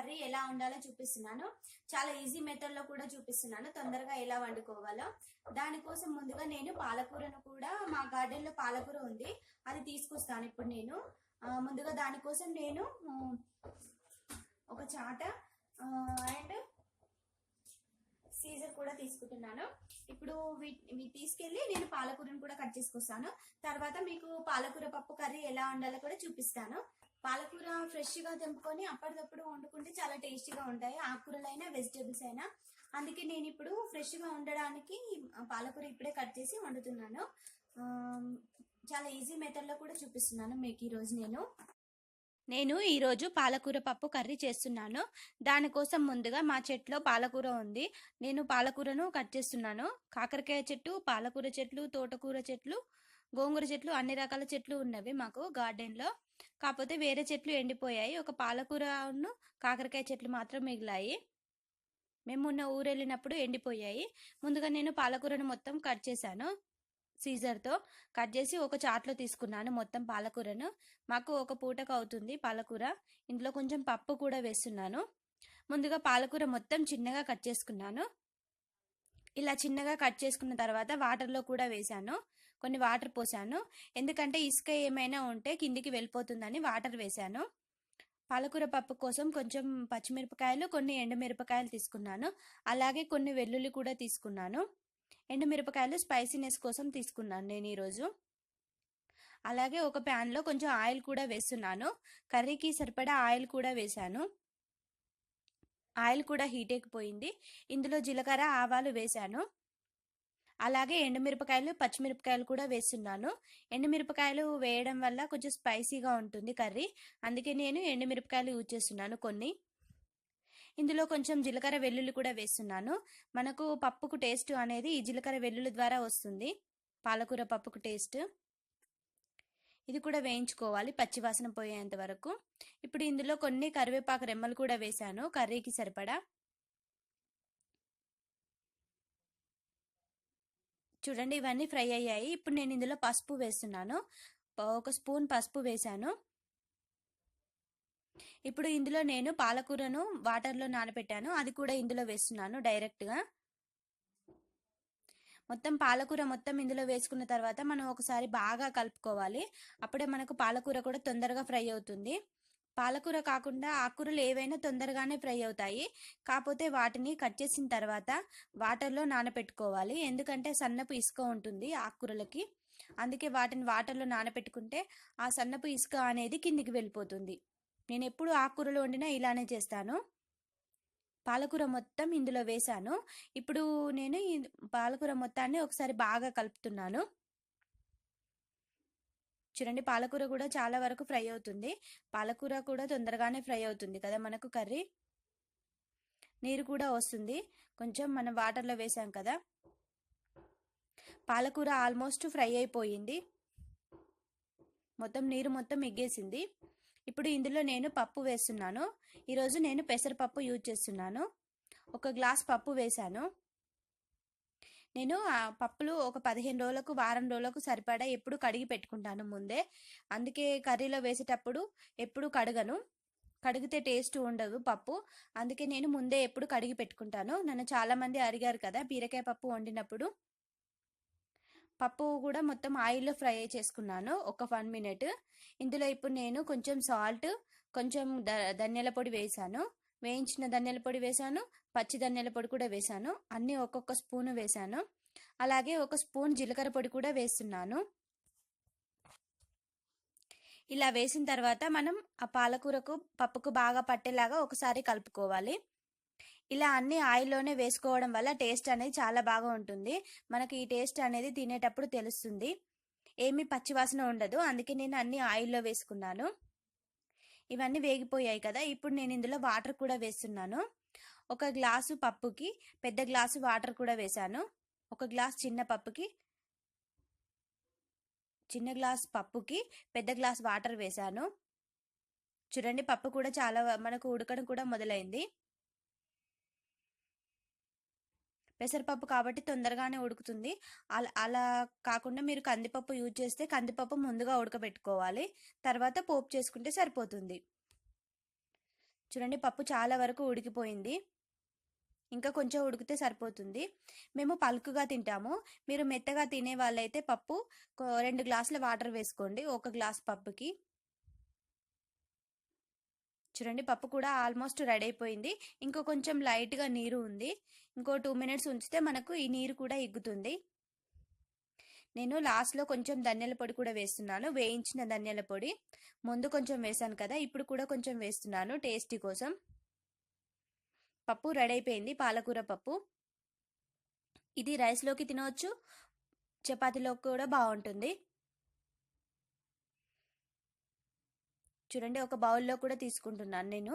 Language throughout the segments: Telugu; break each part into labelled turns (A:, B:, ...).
A: కర్రీ ఎలా ఉండాలో చూపిస్తున్నాను. చాలా ఈజీ మెథడ్లో కూడా చూపిస్తున్నాను తొందరగా ఎలా వండుకోవాలో. దానికోసం ముందుగా నేను పాలకూరను కూడా మా గార్డెన్లో పాలకూర ఉంది అది తీసుకొస్తాను ఇప్పుడు నేను. ముందుగా దానికోసం నేను ఒక చాట అండ్ సీజర్ కూడా తీసుకుంటున్నాను. ఇప్పుడు వీ- ఇవి తీసుకెళ్ళి నేను పాలకూరను కూడా కట్ చేసుకొస్తాను. తర్వాత మీకు పాలకూర పప్పు కర్రీ ఎలా ఉండాలో కూడా చూపిస్తాను. పాలకూర ఫ్రెష్గా తెంపుకొని అప్పటికప్పుడు వండుకుంటే చాలా టేస్టీగా ఉంటాయి. ఆకుకూరలైనా వెజిటేబుల్స్ అయినా. అందుకే నేను ఇప్పుడు ఫ్రెష్గా ఉండడానికి పాలకూర ఇప్పుడే కట్ చేసి వండుతున్నాను. చాలా ఈజీ మెథడ్లో కూడా చూపిస్తున్నాను మీకు ఈరోజు నేను. నేను ఈరోజు పాలకూర పప్పు కర్రీ చేస్తున్నాను. దానికోసం ముందుగా మా చెట్లో పాలకూర ఉంది. నేను పాలకూరను కట్ చేస్తున్నాను. కాకరకాయ చెట్టు పాలకూర చెట్లు తోటకూర చెట్లు గోంగూర చెట్లు అన్ని రకాల చెట్లు ఉన్నవి మాకు గార్డెన్లో. కాకపోతే వేరే చెట్లు ఎండిపోయాయి. ఒక పాలకూరను కాకరకాయ చెట్లు మాత్రం మిగిలాయి. మేము మొన్న ఊరు వెళ్ళినప్పుడు ఎండిపోయాయి. ముందుగా నేను పాలకూరను మొత్తం కట్ చేశాను సీజర్తో. కట్ చేసి ఒక చాట్లో తీసుకున్నాను మొత్తం పాలకూరను. మాకు ఒక పూటకు అవుతుంది పాలకూర. ఇంట్లో కొంచెం పప్పు కూడా వేస్తున్నాను. ముందుగా పాలకూర మొత్తం చిన్నగా కట్ చేసుకున్నాను. ఇలా చిన్నగా కట్ చేసుకున్న తర్వాత వాటర్లో కూడా వేశాను. కొన్ని వాటర్ పోసాను. ఎందుకంటే ఇసుక ఏమైనా ఉంటే కిందికి వెళ్ళిపోతుందని వాటర్ వేశాను. పాలకూర పప్పు కోసం కొంచెం పచ్చిమిరపకాయలు కొన్ని ఎండుమిరపకాయలు తీసుకున్నాను. అలాగే కొన్ని వెల్లుల్లి కూడా తీసుకున్నాను. ఎండుమిరపకాయలు స్పైసీనెస్ కోసం తీసుకున్నాను నేను ఈరోజు. అలాగే ఒక ప్యాన్లో కొంచెం ఆయిల్ కూడా వేస్తున్నాను. కర్రీకి సరిపడా ఆయిల్ కూడా వేశాను. ఆయిల్ కూడా హీట్ ఎక్కిపోయింది ఇందులో జీలకర్ర ఆవాలు వేశాను అలాగే ఎండుమిరపకాయలు పచ్చిమిరపకాయలు కూడా వేస్తున్నాను. ఎండుమిరపకాయలు వేయడం వల్ల కొంచెం స్పైసీగా ఉంటుంది కర్రీ. అందుకే నేను ఎండుమిరపకాయలు యూజ్ చేస్తున్నాను కొన్ని. ఇందులో కొంచెం జీలకర్ర వెల్లుల్లి కూడా వేస్తున్నాను. మనకు పప్పుకు టేస్ట్ అనేది ఈ జీలకర్ర వెల్లుల్లి ద్వారా వస్తుంది. పాలకూర పప్పుకు టేస్ట్. ఇది కూడా వేయించుకోవాలి పచ్చివాసన పోయేంత వరకు. ఇప్పుడు ఇందులో కొన్ని కరివేపాకు రెమ్మలు కూడా వేశాను. కర్రీకి సరిపడా. చూడండి ఇవన్నీ ఫ్రై అయ్యాయి. ఇప్పుడు నేను ఇందులో పసుపు వేస్తున్నాను. ఒక స్పూన్ పసుపు వేశాను. ఇప్పుడు ఇందులో నేను పాలకూరను వాటర్లో నానబెట్టాను. అది కూడా ఇందులో వేస్తున్నాను డైరెక్ట్గా. మొత్తం పాలకూర మొత్తం ఇందులో వేసుకున్న తర్వాత మనం ఒకసారి బాగా కలుపుకోవాలి. అప్పుడే మనకు పాలకూర కూడా తొందరగా ఫ్రై అవుతుంది. పాలకూర కాకుండా ఆకుకూరలు ఏవైనా తొందరగానే ఫ్రై అవుతాయి. కాకపోతే వాటిని కట్ చేసిన తర్వాత వాటర్లో నానబెట్టుకోవాలి ఎందుకంటే సన్నపు ఇసుక ఉంటుంది ఆకుకూరలకి. అందుకే వాటిని వాటర్లో నానబెట్టుకుంటే ఆ సన్నపు ఇసుక అనేది కిందికి వెళ్ళిపోతుంది. నేను ఎప్పుడు ఆకుకూరలు వండినా ఇలానే చేస్తాను. పాలకూర మొత్తం ఇందులో వేశాను ఇప్పుడు నేను ఈ పాలకూర మొత్తాన్ని ఒకసారి బాగా కలుపుతున్నాను. చూడండి పాలకూర కూడా చాలా వరకు ఫ్రై అవుతుంది. పాలకూర కూడా తొందరగానే ఫ్రై అవుతుంది కదా మనకు కర్రీ? నీరు కూడా వస్తుంది. కొంచెం మనం వాటర్లో వేసాం కదా. పాలకూర ఆల్మోస్ట్ ఫ్రై అయిపోయింది. మొత్తం నీరు మొత్తం ఎగ్గేసింది. ఇప్పుడు ఇందులో నేను పప్పు వేస్తున్నాను. ఈరోజు నేను పెసరపప్పు యూజ్ చేస్తున్నాను. ఒక గ్లాస్ పప్పు వేశాను. నేను ఆ పప్పులు ఒక పదిహేను రోజులకు వారం రోజులకు సరిపడా ఎప్పుడు కడిగి పెట్టుకుంటాను ముందే. అందుకే కర్రీలో వేసేటప్పుడు ఎప్పుడు కడగను. కడిగితే టేస్ట్ ఉండదు పప్పు. అందుకే నేను ముందే ఎప్పుడు కడిగి పెట్టుకుంటాను. నన్ను చాలామంది అడిగారు కదా బీరకాయ పప్పు వండినప్పుడు. పప్పు కూడా మొత్తం ఆయిల్లో ఫ్రై చేసుకున్నాను ఒక వన్ మినిట్. ఇందులో ఇప్పుడు నేను కొంచెం సాల్ట్ కొంచెం ధనియాల పొడి వేసాను. వేయించిన ధనియాల పొడి వేసాను పచ్చి ధనియాల పొడి కూడా వేసాను. అన్నీ ఒక్కొక్క స్పూన్ వేసాను. అలాగే ఒక స్పూన్ జీలకర్ర పొడి కూడా వేస్తున్నాను. ఇలా వేసిన తర్వాత మనం ఆ పాలకూరకు పప్పుకు బాగా పట్టేలాగా ఒకసారి కలుపుకోవాలి. ఇలా అన్ని ఆయిల్లోనే వేసుకోవడం వల్ల టేస్ట్ అనేది చాలా బాగా ఉంటుంది. మనకి ఈ టేస్ట్ అనేది తినేటప్పుడు తెలుస్తుంది. ఏమీ పచ్చివాసన ఉండదు. అందుకే నేను అన్ని ఆయిల్లో వేసుకున్నాను. ఇవన్నీ వేగిపోయాయి కదా. ఇప్పుడు నేను ఇందులో వాటర్ కూడా వేస్తున్నాను. ఒక గ్లాసు పప్పుకి పెద్ద గ్లాసు వాటర్ కూడా వేశాను. ఒక గ్లాస్ చిన్న పప్పుకి చిన్న గ్లాస్ పప్పుకి పెద్ద గ్లాస్ వాటర్ వేశాను. చూడండి పప్పు కూడా చాలా మనకు ఉడకడం కూడా మొదలైంది. పెసరపప్పు కాబట్టి తొందరగానే ఉడుకుతుంది. అలా అలా కాకుండా మీరు కందిపప్పు యూజ్ చేస్తే కందిపప్పు ముందుగా ఉడకబెట్టుకోవాలి. తర్వాత పోపు చేసుకుంటే సరిపోతుంది. చూడండి పప్పు చాలా వరకు ఉడికిపోయింది. ఇంకా కొంచెం ఉడికితే సరిపోతుంది. మేము పలుకుగా తింటాము. మీరు మెత్తగా తినే వాళ్ళైతే పప్పు రెండు గ్లాసుల వాటర్ వేసుకోండి. ఒక గ్లాస్ పప్పుకి. చూడండి పప్పు కూడా ఆల్మోస్ట్ రెడీ అయిపోయింది. ఇంకో కొంచెం లైట్గా నీరు ఉంది. ఇంకో టూ మినిట్స్ ఉంచితే మనకు ఈ నీరు కూడా ఎగ్గుతుంది నేను లాస్ట్లో కొంచెం ధనియాల పొడి కూడా వేస్తున్నాను. వేయించిన ధనియాల పొడి. ముందు కొంచెం వేసాను కదా ఇప్పుడు కూడా కొంచెం వేస్తున్నాను టేస్టీ కోసం. పప్పు రెడీ అయిపోయింది పాలకూర పప్పు. ఇది రైస్లోకి తినవచ్చు చపాతీలోకి కూడా బాగుంటుంది. చూడండి ఒక బౌల్లో కూడా తీసుకుంటున్నాను నేను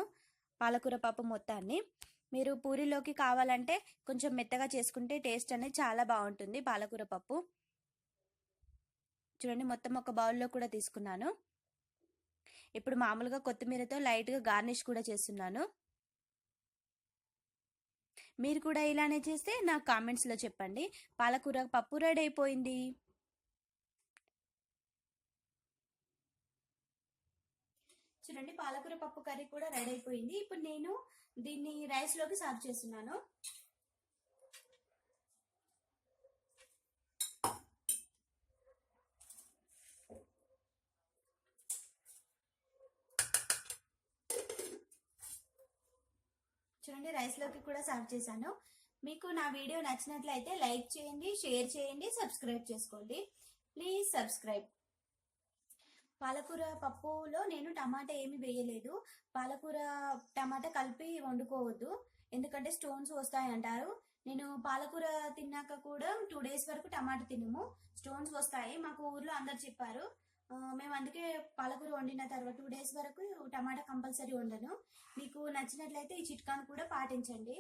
A: పాలకూర పప్పు మొత్తాన్ని. మీరు పూరిలోకి కావాలంటే కొంచెం మెత్తగా చేసుకుంటే టేస్ట్ అనేది చాలా బాగుంటుంది పాలకూర పప్పు. చూడండి మొత్తం ఒక బౌల్లో కూడా తీసుకున్నాను. ఇప్పుడు మామూలుగా కొత్తిమీరతో లైట్గా గార్నిష్ కూడా చేస్తున్నాను. మీరు కూడా ఇలానే చేస్తే నాకు కామెంట్స్లో చెప్పండి. పాలకూర పప్పు రెడీ అయిపోయింది. చూడండి పాలకూర పప్పు కర్రీ కూడా రెడీ అయిపోయింది. ఇప్పుడు నేను దీన్ని రైస్లోకి సర్వ్ చేస్తున్నాను. చూడండి రైస్లోకి కూడా సర్వ్ చేశాను. మీకు నా వీడియో నచ్చినట్లయితే లైక్ చేయండి షేర్ చేయండి సబ్స్క్రైబ్ చేసుకోండి. ప్లీజ్ సబ్స్క్రైబ్ పాలకూర పప్పులో నేను టమాటా ఏమి వేయలేదు. పాలకూర టమాటా కలిపి వండుకోవద్దు. ఎందుకంటే స్టోన్స్ వస్తాయి అంటారు నేను పాలకూర తిన్నాక కూడా టూ డేస్ వరకు టమాటా తినము. స్టోన్స్ వస్తాయి. మాకు ఊర్లో అందరు చెప్పారు. మేము అందుకే పాలకూర వండిన తర్వాత టూ డేస్ వరకు టమాటా కంపల్సరీ వండను. మీకు నచ్చినట్లయితే ఈ చిట్కాను కూడా పాటించండి.